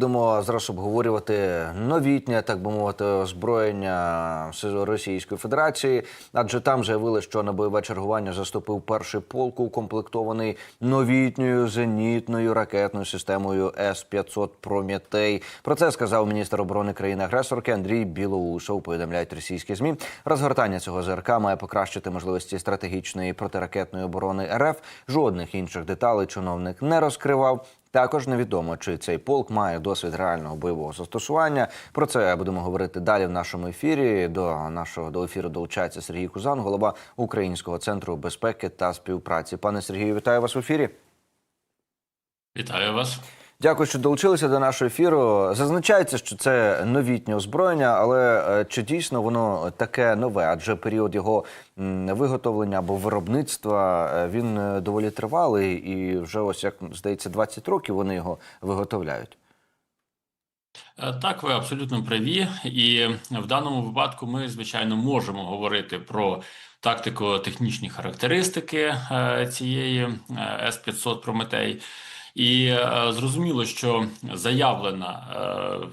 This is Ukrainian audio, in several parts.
Будемо зараз обговорювати новітнє, так би мовити, озброєння Російської Федерації, адже там заявили, що на бойове чергування заступив перший полк, укомплектований новітньою зенітною ракетною системою С 500 Промітей. Про це сказав міністр оборони країни-агресорки Андрій Білоусов. Повідомляють російські змі. Розгортання цього ЗРК має покращити можливості стратегічної протиракетної оборони РФ. Жодних інших деталей чиновник не розкривав. Також невідомо, чи цей полк має досвід реального бойового застосування. Про це будемо говорити далі в нашому ефірі. До нашого до ефіру долучається Сергій Кузан, голова Українського центру безпеки та співпраці. Пане Сергію, вітаю вас в ефірі. Вітаю вас. Дякую, що долучилися до нашого ефіру. Зазначається, що це новітнє озброєння, але е, чи дійсно воно таке нове? Адже період його виготовлення або виробництва е, він е, доволі тривалий, і вже ось як здається, 20 років вони його виготовляють. Так, ви абсолютно праві, і в даному випадку ми, звичайно, можемо говорити про тактико-технічні характеристики цієї е, С-500 Прометей. І е, зрозуміло, що заявлена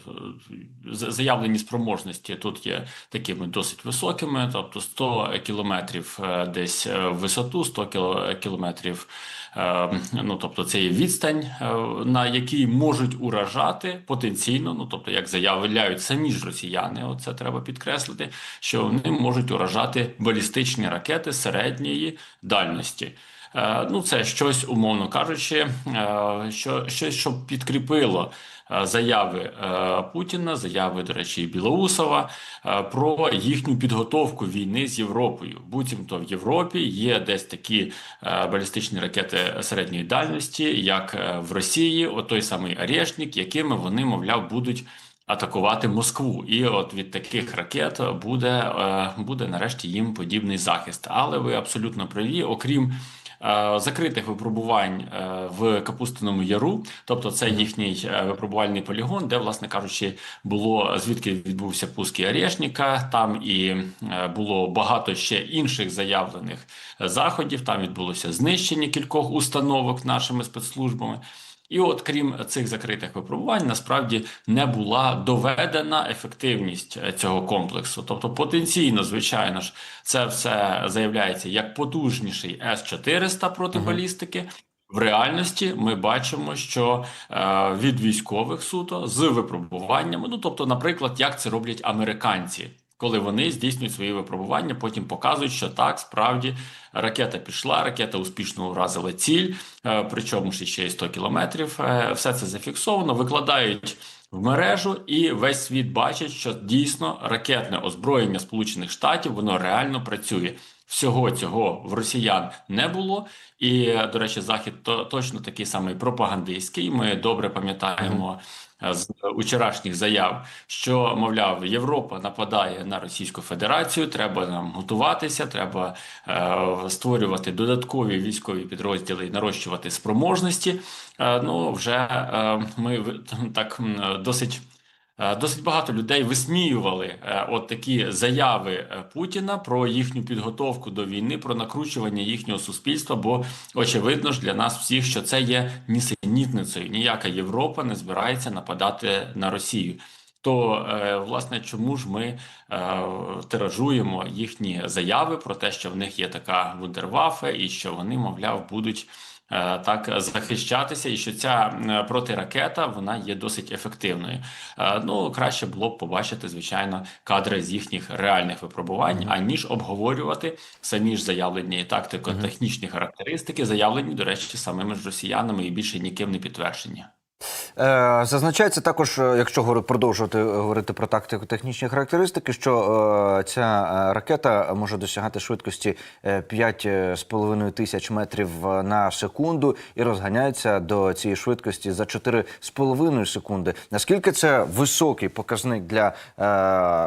е, заявлені спроможності тут є такими досить високими, тобто 100 кілометрів е, десь в висоту, 100 кіло- кілометрів. Ну, тобто, це є відстань, на якій можуть уражати потенційно. Ну, тобто, як заявляють самі ж росіяни, оце треба підкреслити, що вони можуть уражати балістичні ракети середньої дальності. Е, Ну, це щось, умовно кажучи, е, що щось, що підкріпило е, заяви Путіна, заяви, до речі, Білоусова про їхню підготовку війни з Європою. Буцімто в Європі є десь такі балістичні ракети середньої дальності, як в Росії, от той самий Орешник, якими вони, мовляв, будуть. Атакувати Москву, і от від таких ракет буде, буде нарешті їм подібний захист. Але ви абсолютно праві, окрім закритих випробувань е, в Капустиному Яру, тобто це їхній е, випробувальний полігон, де, власне кажучи, було звідки відбувся пуск і Орешника, там і е, було багато ще інших заявлених е, заходів. Там відбулося знищення кількох установок нашими спецслужбами. І от крім цих закритих випробувань, насправді не була доведена ефективність е, цього комплексу. Тобто, потенційно, звичайно ж, це все заявляється як потужніший С-400 проти балістики. В реальності ми бачимо, що е, від військових суто з випробуваннями, ну тобто, наприклад, як це роблять американці. Коли вони здійснюють свої випробування, потім показують, що так справді ракета пішла, ракета успішно уразила ціль, е, причому ж ще й 100 кілометрів. Е, Все це зафіксовано, викладають в мережу, і весь світ бачить, що дійсно ракетне озброєння Сполучених Штатів воно реально працює. Всього цього в росіян не було, і до речі, захід то точно такий самий пропагандистський. Ми добре пам'ятаємо з вчорашніх заяв, що мовляв, Європа нападає на Російську Федерацію. Треба нам готуватися, треба е, створювати додаткові військові підрозділи і нарощувати спроможності. Е, ну вже е, ми так досить. Е, Досить багато людей висміювали е, от такі заяви е, Путіна про їхню підготовку до війни, про накручування їхнього суспільства. Бо очевидно ж для нас всіх, що це є нісенітницею. Ніяка Європа не збирається нападати на Росію. То власне, чому ж ми тиражуємо їхні заяви про те, що в них є така вундервафе, і що вони, мовляв, будуть так захищатися, і що ця е, протиракета вона є досить ефективною. Е, Ну краще було б побачити, звичайно, кадри з їхніх реальних випробувань, аніж обговорювати самі ж заявлені тактико-технічні характеристики, заявлені, до речі, самими ж росіянами і більше ніким не підтверджені. Е, Зазначається також, е, якщо продовжувати говорити про тактико-технічні характеристики, що е, ця е, ракета може досягати швидкості е, 5,5 тисяч метрів е, на секунду і розганяється до цієї швидкості за 4,5 секунди. Наскільки це високий показник для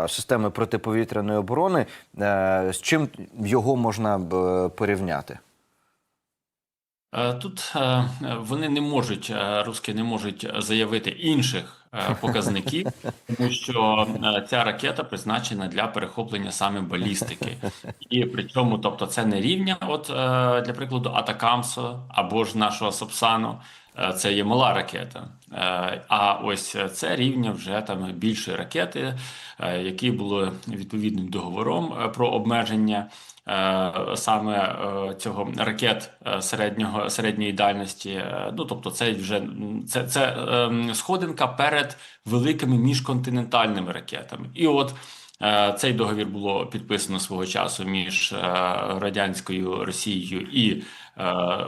е, системи протиповітряної оборони? Е, з чим його можна е, порівняти? Е, Тут е, вони не можуть, руски русські не можуть заявити інших е, показників, тому що е, ця ракета призначена для перехоплення саме балістики. І при цьому, тобто, це не рівня, от е, для прикладу, Атакамсо або ж нашого Сапсану. Е, це є мала ракета. Е, А ось це рівня вже там більшої ракети, е, які були відповідним договором про обмеження саме цього ракет середнього середньої дальності. Ну тобто, це вже це, це ем, сходинка перед великими міжконтинентальними ракетами. І от цей договір було підписано свого часу між е, радянською Росією і е,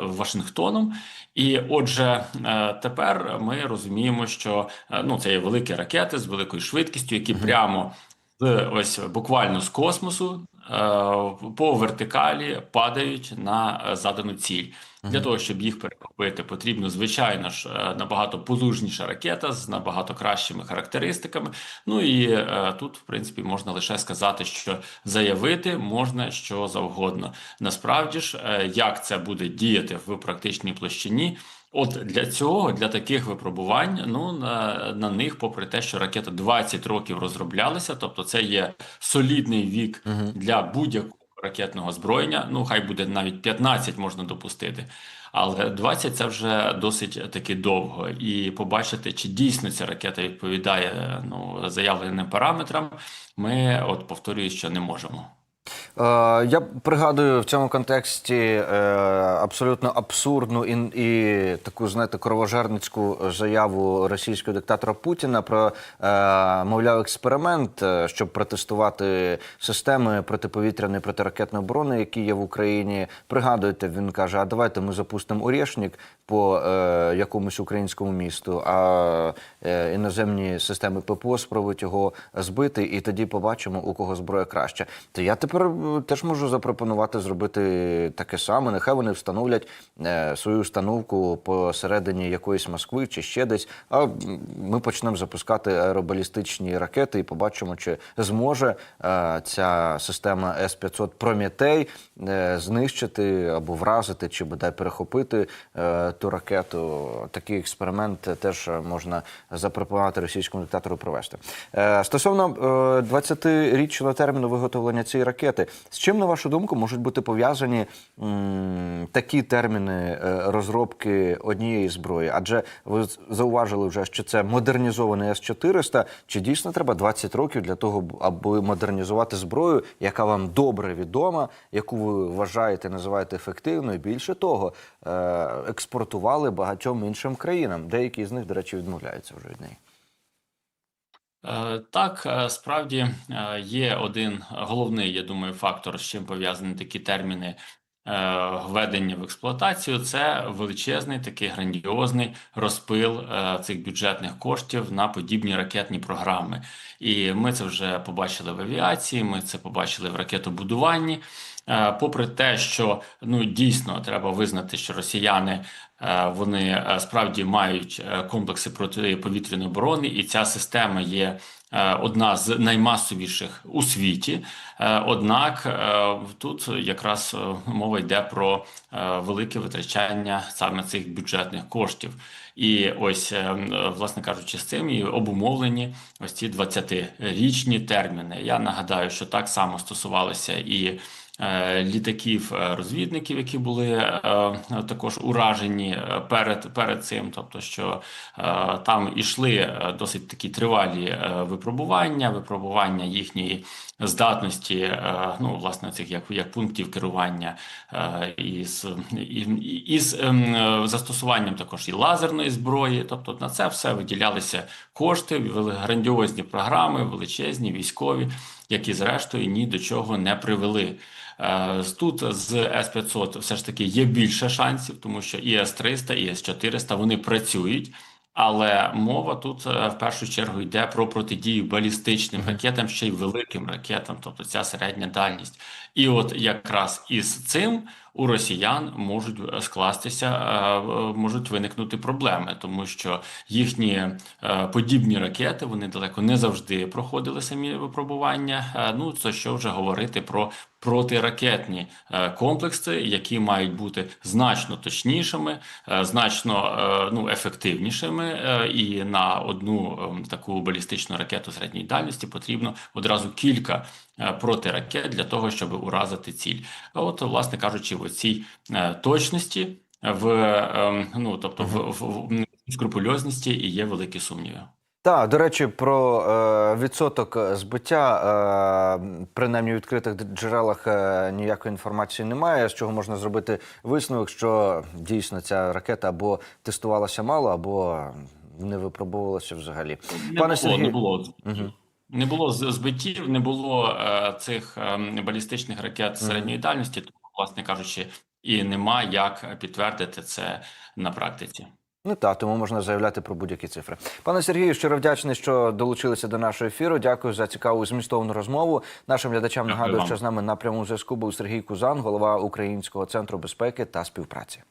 Вашингтоном. І отже, е, тепер ми розуміємо, що е, ну це є великі ракети з великою швидкістю, які прямо з ось буквально з космосу е, по вертикалі падають на е, задану ціль. Для того щоб їх перехопити, потрібно звичайно ж е, набагато потужніша ракета з набагато кращими характеристиками. Ну і е, тут, в принципі, можна лише сказати, що заявити можна що завгодно. Насправді ж, е, як це буде діяти в практичній площині. От для цього, для таких випробувань, ну на, на них, попри те, що ракета 20 років розроблялася, тобто це є солідний вік для будь-якого ракетного озброєння. Ну хай буде навіть 15 можна допустити. Але 20 – це вже досить таки довго, і побачити, чи дійсно ця ракета відповідає ну заявленим параметрам. Ми от повторюю, що не можемо. Е, Я пригадую в цьому контексті е, абсолютно абсурдну і, і таку, знаєте, кровожерницьку заяву російського диктатора Путіна про, е, мовляв, експеримент, щоб протестувати системи протиповітряної протиракетної оборони, які є в Україні. Пригадуєте, він каже: а давайте ми запустимо Орєшнік по якомусь українському місту, а іноземні системи ППО спробують його збити, і тоді побачимо, у кого зброя краще. То я тепер теж можу запропонувати зробити таке саме. Нехай вони встановлять е, свою установку посередині якоїсь Москви чи ще десь. А ми почнемо запускати аеробалістичні ракети і побачимо, чи зможе е, ця система С-500 Прометей е, знищити або вразити, чи бодай перехопити ту ракету. Такий експеримент теж можна запропонувати російському диктатору провести. Стосовно е, 20-річного терміну виготовлення цієї ракети, з чим, на вашу думку, можуть бути пов'язані такі терміни е, розробки однієї зброї? Адже ви зауважили вже, що це модернізований С-400. Чи дійсно треба 20 років для того, аби модернізувати зброю, яка вам добре відома, яку ви вважаєте, називаєте ефективною? Більше того, е, експортували багатьом іншим країнам. Деякі з них, до речі, відмовляються вже від неї. Е, Так, е, справді е, є один головний, я думаю, фактор, з чим пов'язані такі терміни введення в експлуатацію. Це величезний такий грандіозний розпил цих бюджетних коштів на подібні ракетні програми. І ми це вже побачили в авіації, ми це побачили в ракетобудуванні. Е, Попри те, що ну дійсно треба визнати, що росіяни е, вони е, справді мають комплекси протиповітряної оборони, і ця система є одна з наймасовіших у світі. Однак тут якраз мова йде про велике витрачання саме цих бюджетних коштів. І ось, власне кажучи, з цим і обумовлені ось ці 20-річні терміни. Я нагадаю, що так само стосувалося і літаків е, розвідників, які були е, також уражені е, перед, перед цим, тобто, що е, там ішли е, досить такі тривалі е, випробування, випробування їхньої здатності, е, ну власне цих як, як пунктів керування е, із, із ем, е, застосуванням також і лазерної зброї. Тобто на це все виділялися кошти, вели грандіозні програми, величезні, військові, які зрештою ні до чого не привели. Е, Тут з С-500 все ж таки є більше шансів, тому що і С-300, і С-400 вони працюють. Але мова тут е, в першу чергу йде про протидію балістичним ракетам, ще й великим ракетам, тобто ця середня дальність. І от якраз із цим у росіян можуть е, скластися, е, е, можуть виникнути проблеми, тому що їхні подібні ракети вони далеко не завжди проходили самі випробування. Ну це що вже говорити про протиракетні комплекси, які мають бути значно точнішими, значно ну, ефективнішими. І на одну ем, таку балістичну ракету середньої дальності потрібно одразу кілька е, протиракет для того, щоб уразити ціль. А От, власне кажучи, в цій е, точності. в ем, ну тобто в, в, в скрупульозності і є великі сумніви. Так, до речі, про е, відсоток збиття, е, принаймні в відкритих джерелах е, ніякої інформації немає, з чого можна зробити висновок, що дійсно ця ракета або тестувалася мало, або не випробовувалася взагалі. Не Пане було, Сергію- не було. Мгм. Не було збиттів, не було е, цих е, балістичних ракет середньої дальності, тому, власне кажучи, і нема як підтвердити це на практиці. Ну так, тому можна заявляти про будь-які цифри. Пане Сергію, щиро вдячний, що долучилися до нашого ефіру. Дякую за цікаву змістовну розмову. Нашим глядачам Дякую нагадую, вам. що з нами на прямому зв'язку був Сергій Кузан, голова Українського центру безпеки та співпраці.